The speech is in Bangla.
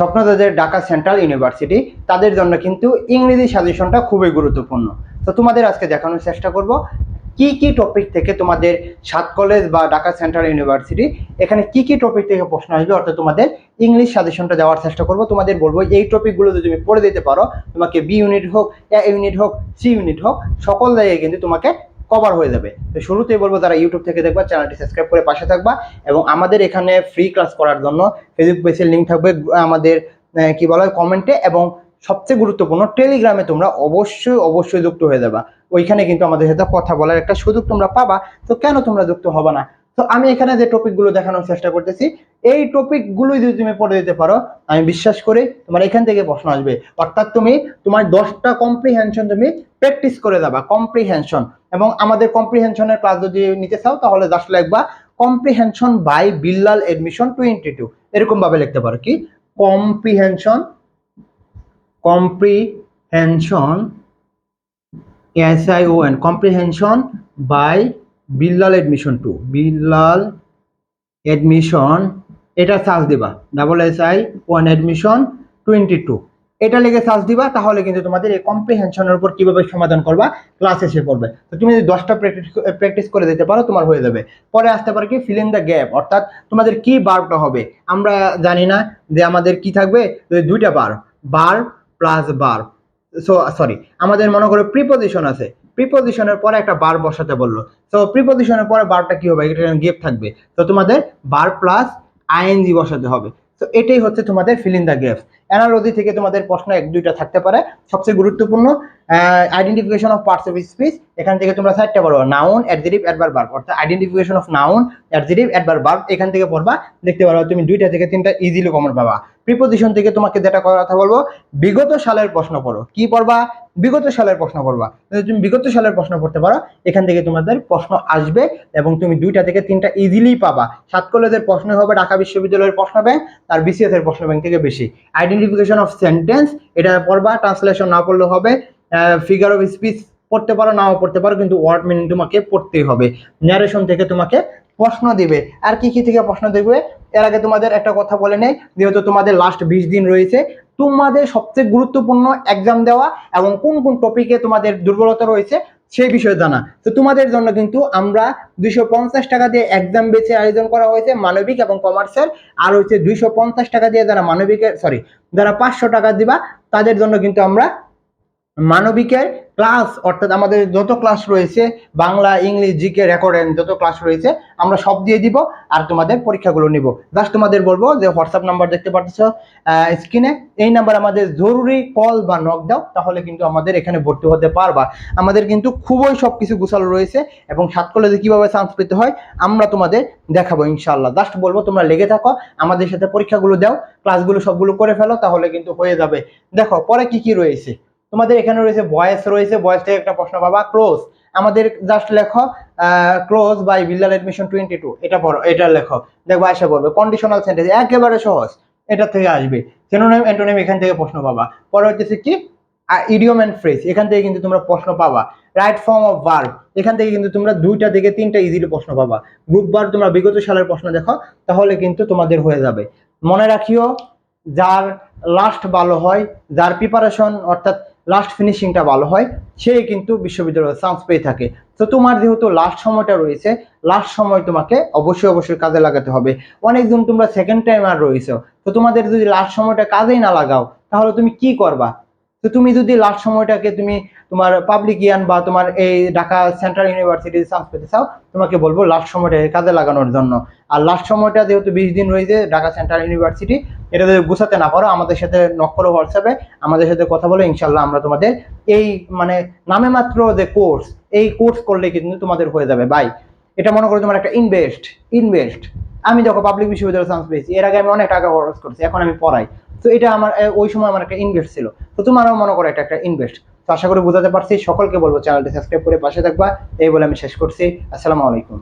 স্বপ্নদাদের ঢাকা সেন্ট্রাল ইউনিভার্সিটি, তাদের জন্য কিন্তু ইংরেজি সাজেশনটা খুবই গুরুত্বপূর্ণ। তো তোমাদের আজকে দেখানোর চেষ্টা করব, কি কি টপিক থেকে তোমাদের সাত কলেজ বা ঢাকা সেন্ট্রাল ইউনিভার্সিটি, এখানে কি কি টপিক থেকে প্রশ্ন আসবে, অর্থাৎ তোমাদের ইংলিশ সাজেশনটা দেওয়ার চেষ্টা করব। তোমাদের বলব, এই টপিকগুলো যদি তুমি পড়ে দিতে পারো, তোমাকে বি ইউনিট হোক এ ইউনিট হোক সি ইউনিট হোক, সকল জায়গায় কিন্তু তোমাকে কভার হয়ে যাবে। তো শুরুতেই বলব, যারা ইউটিউব থেকে দেখবা চ্যানেলটি সাবস্ক্রাইব করে পাশে থাকবা এবং আমাদের এখানে ফ্রি ক্লাস করার জন্য ফেসবুক পেজের লিঙ্ক থাকবে, আমাদের কি বলা হয় কমেন্টে এবং সবচেয়ে গুরুত্বপূর্ণ টেলিগ্রামে তোমরা অবশ্যই অবশ্যই যুক্ত হয়ে যাবা। ওইখানে কিন্তু আমাদের সাথে কথা বলার একটা সুযোগ তোমরা পাবা। তো কেন তোমরা যুক্ত হবে না? তো আমি এখানে যে টপিকগুলো দেখানোর চেষ্টা করতেছি, এই টপিকগুলোই যদি তুমি পড়ে দিতে পারো, আমি বিশ্বাস করি তোমার এখান থেকে প্রশ্ন আসবে। অর্থাৎ তুমি তোমার দশটা কম্প্রিহেনশন তুমি প্র্যাকটিস করে যাবা কম্প্রিহেনশন এবং আমাদের কম্প্রিহেনশনের ক্লাস যদি নিতে চাও, তাহলে জাস্ট লিখবা comprehension by Billal admission twenty two এরকম ভাবে লিখতে পারো কি? Comprehension comprehension S I O N comprehension by Billal admission two Billal admission এটা সার্চ দিবা। Double S I one admission twenty two এটা লেগে সার্চ দিবা, তাহলে কিন্তু তোমাদের এই কম্প্রিহেনশনের উপর কীভাবে সমাধান করবা ক্লাস এসে পড়বে। তো তুমি যদি দশটা প্র্যাকটিস প্র্যাকটিস করে দিতে পারো, তোমার হয়ে যাবে। পরে আসতে পারে কি ফিল দ্য গ্যাপ অর্থাৎ তোমাদের কি বারটা হবে? আমরা জানি না যে আমাদের কি থাকবে দুইটা বার বার প্লাস বার সো সরি আমাদের মনে করো প্রিপোজিশন আছে। প্রিপোজিশনের পরে একটা বার বসাতে বলল। তো প্রিপোজিশনের পরে বারটা কি হবে? এটা গেপ থাকবে। তো তোমাদের বার প্লাস আইএনজি বসাতে হবে। তো এটাই হচ্ছে তোমাদের ফিল দ্য গ্যাপস অ্যানালজি থেকে তোমাদের প্রশ্ন এক, দুইটা থাকতে পারে। সবচেয়ে গুরুত্বপূর্ণ identification of parts of speech এখান থেকে তোমরা চারটা পড়বা। নাউন অ্যাডজেটিভ অ্যাডভার বার্ব অর্থাৎ identification of noun adjective adverb verb এখান থেকে পড়বা। দেখতে পারবা তুমি দুইটা থেকে তিনটা ইজিলি কমন পাবা। প্রিপোজিশন থেকে তোমাকে যেটা কথা বলব, বিগত সালের প্রশ্ন পড়ো। কি পড়বা? বিগত সালের প্রশ্ন পড়বা। তুমি বিগত সালের প্রশ্ন পড়তে পারো। এখান থেকে তোমাদের প্রশ্ন আসবে এবং তুমি দুইটা থেকে তিনটা ইজিলি পাবা। সাত কলেজের প্রশ্ন হবে ঢাকা বিশ্ববিদ্যালয়ের প্রশ্ন ব্যাংক আর বিসিএস এর প্রশ্ন ব্যাংক থেকে বেশি। আইডেন্টিফিকেশন অফ সেন্টেন্স এটা পড়বা ট্রান্সলেশন না পড়লে হবে। ফিগার অফ স্পিচ পড়তে পারো, নাও পড়তে পারো, কিন্তু ওয়ার্ড মিনিং তোমাকে পড়তেই হবে। ন্যারেশন থেকে তোমাকে প্রশ্ন দিবে। আর কি কি থেকে প্রশ্ন দেখবে এর আগে তোমাদের একটা কথা বলে নেই, যেহেতু তোমাদের লাস্ট বিশ দিন রয়েছে। তোমাদের সবচেয়ে গুরুত্বপূর্ণ এক্সাম দেওয়া এবং কোন কোন টপিকে তোমাদের দুর্বলতা রয়েছে, সেই বিষয়ে জানা। তো তোমাদের জন্য কিন্তু আমরা দুইশো পঞ্চাশ টাকা দিয়ে এক্সাম বেছে আয়োজন করা হয়েছে মানবিক এবং কমার্সের আর হচ্ছে দুইশো পঞ্চাশ টাকা দিয়ে যারা মানবিকের সরি যারা পাঁচশো টাকা দিবা, তাদের জন্য কিন্তু আমরা মানবিকের ক্লাস অর্থাৎ আমাদের যত ক্লাস রয়েছে, বাংলা, ইংলিশ জিকে রেকর্ডেন যত ক্লাস রয়েছে, আমরা সব দিয়ে দিব আর তোমাদের পরীক্ষাগুলো নিব। জাস্ট তোমাদের বলব যে হোয়াটসঅ্যাপ নাম্বার দেখতে পাচ্ছ স্ক্রিনে এই নাম্বার আমাদের জরুরি কল বা নক দাও তাহলে কিন্তু আমাদের এখানে ভর্তি হতে পারবা। আমাদের কিন্তু খুবই সব কিছু গুছালো রয়েছে এবং সাত কলেজে কীভাবে চান্স পেতে হয়, আমরা তোমাদের দেখাবো ইনশাল্লাহ জাস্ট বলব, তোমরা লেগে থাকো, আমাদের সাথে পরীক্ষাগুলো দাও ক্লাসগুলো সবগুলো করে ফেলো, তাহলে কিন্তু হয়ে যাবে। দেখো, পরে কি কি রয়েছে? তোমাদের এখানে রয়েছে ভয়েস রয়েছে ভয়েস থেকে একটা প্রশ্ন পাবা ক্লোজ আমাদের জাস্ট লেখো close by Billal admission twenty two এটা পড়ো, এটা লেখো। দেখব আসে পড়বে কন্ডিশনাল সেন্টেন্স একেবারে সহজ, এটা থেকে আসবে। সিনোনিম অ্যান্টোনিম এখান থেকে প্রশ্ন পাবা। পরে হচ্ছে কি? ইডিয়ম অ্যান্ড ফ্রেজ এখান থেকে কিন্তু তোমরা প্রশ্ন পাবা। রাইট ফর্ম অফ ভার্ব এখান থেকে কিন্তু তোমরা দুইটা থেকে তিনটা ইজিলি প্রশ্ন পাবা। গ্রুপ বার তোমরা বিগত সালের প্রশ্ন দেখো, তাহলে কিন্তু তোমাদের হয়ে যাবে। মনে রাখিও, যার লাস্ট ভালো হয়, যার প্রিপারেশন অর্থাৎ লাস্ট ফিনিশিংটা ভালো হয় সে কিন্তু বিশ্ববিদ্যালয়ে চান্স পেয়ে থাকে। তো তোমার যেহেতু লাস্ট সময়টা রয়েছে লাস্ট সময় তোমাকে অবশ্যই অবশ্যই কাজে লাগাতে হবে। অনেকজন তোমরা সেকেন্ড টাইম আর রয়েছে, তো তোমাদের যদি লাস্ট সময়টা কাজেই না লাগাও, তাহলে তুমি কি করবা? তো তুমি যদি লাস্ট সময়টাকে তুমি তোমার পাবলিক ইয়ান বা তোমার এই ঢাকা সেন্ট্রাল ইউনিভার্সিটিতে চান্স পেতে চাও, তোমাকে বলব লাস্ট সময়টাকে কাজে লাগানোর জন্য। আর লাস্ট সময়টা যেহেতু বিশ দিন রয়েছে ঢাকা সেন্ট্রাল ইউনিভার্সিটি এটা যদি গুছাতে না পারো, আমাদের সাথে নক করো হোয়াটসঅ্যাপে আমাদের সাথে কথা বলে ইনশাল্লাহ আমরা তোমাদের এই মানে নামে মাত্র যে কোর্স এই কোর্স করলে কিন্তু তোমাদের হয়ে যাবে। বাই এটা মনে করো তোমার একটা ইনভেস্ট ইনভেস্ট আমি যখন পাবলিক বিশ্ববিদ্যালয়ে চান্স পেয়েছি। এর আগে আমি অনেক টাকা খরচ করছি, এখন আমি পড়াই। তো এটা আমার ওই সময় আমার একটা ইনভেস্ট ছিল। তো তোমারও মনে করো এটা একটা ইনভেস্ট তো আশা করি বোঝাতে পারছি। সকলকে বলব চ্যানেলটি সাবস্ক্রাইব করে পাশে থাকবা। এই বলে আমি শেষ করছি। আসসালামু আলাইকুম।